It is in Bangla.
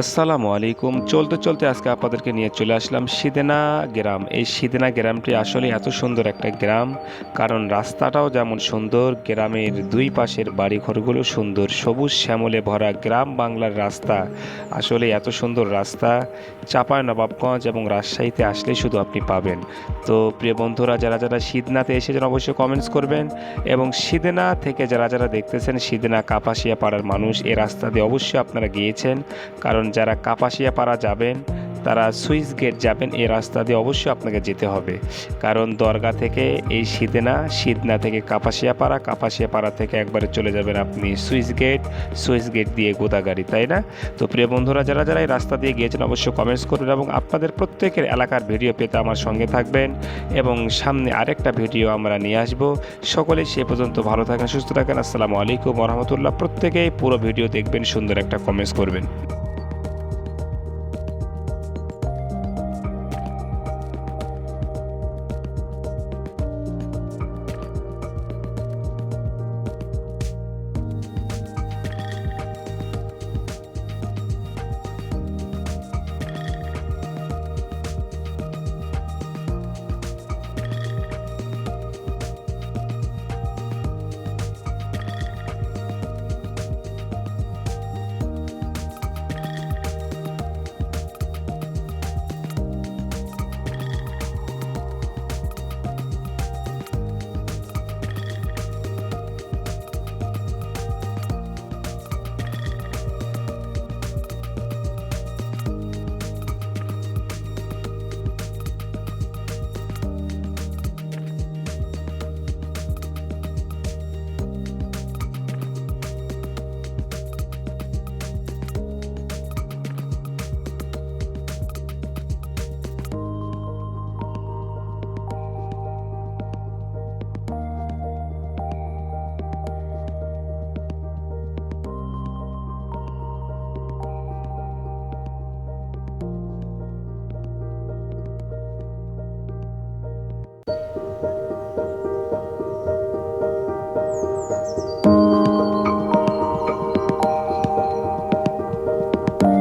আসসালামু আলাইকুম। চলতে চলতে আজকে আপনাদেরকে নিয়ে চলে আসলাম সিদেনা গ্রাম। এই সিদেনা গ্রামটি আসলে এত সুন্দর একটা গ্রাম, কারণ রাস্তাটাও যেমন সুন্দর, গ্রামের দুই পাশের বাড়িঘরগুলো সুন্দর, সবুজ শ্যামলে ভরা গ্রাম বাংলার রাস্তা। আসলে এত সুন্দর রাস্তা চাপায় নবাবগঞ্জ এবং রাজশাহীতে আসলেই শুধু আপনি পাবেন। তো প্রিয় বন্ধুরা, যারা যারা সিদনাতে এসেছেন অবশ্যই কমেন্টস করবেন এবং সিদেনা থেকে যারা যারা দেখতেছেন, সিদেনা কাপাসিয়া পাড়ার মানুষ, এ রাস্তা দিয়ে অবশ্যই আপনারা গিয়েছেন, কারণ যারা কাপাসিয়া পাড়া যাবেন, তারা সুইচ গেট যাবেন, এই রাস্তা দিয়ে অবশ্যই আপনাকে যেতে হবে। কারণ দরগা থেকে এই সিদেনা, সিদনা থেকে কাপাসিয়া পাড়া কাপাসিয়া পাড়া থেকে একবারে চলে যাবেন আপনি সুইচ গেট সুইচ গেট দিয়ে গোদাগাড়ি, তাই না? তো প্রিয় বন্ধুরা, যারা যারা এই রাস্তা দিয়ে গিয়েছেন, অবশ্যই কমেন্টস করবেন এবং আপনাদের প্রত্যেকের এলাকার ভিডিও পেতে আমার সঙ্গে থাকবেন এবং সামনে আরেকটা ভিডিও আমরা নিয়ে আসব। সকলেই সে পর্যন্ত ভালো থাকেন, সুস্থ থাকেন। আসসালামু আলাইকুম রহমতুল্লাহ। প্রত্যেকেই পুরো ভিডিও দেখবেন, সুন্দর একটা কমেন্টস করবেন।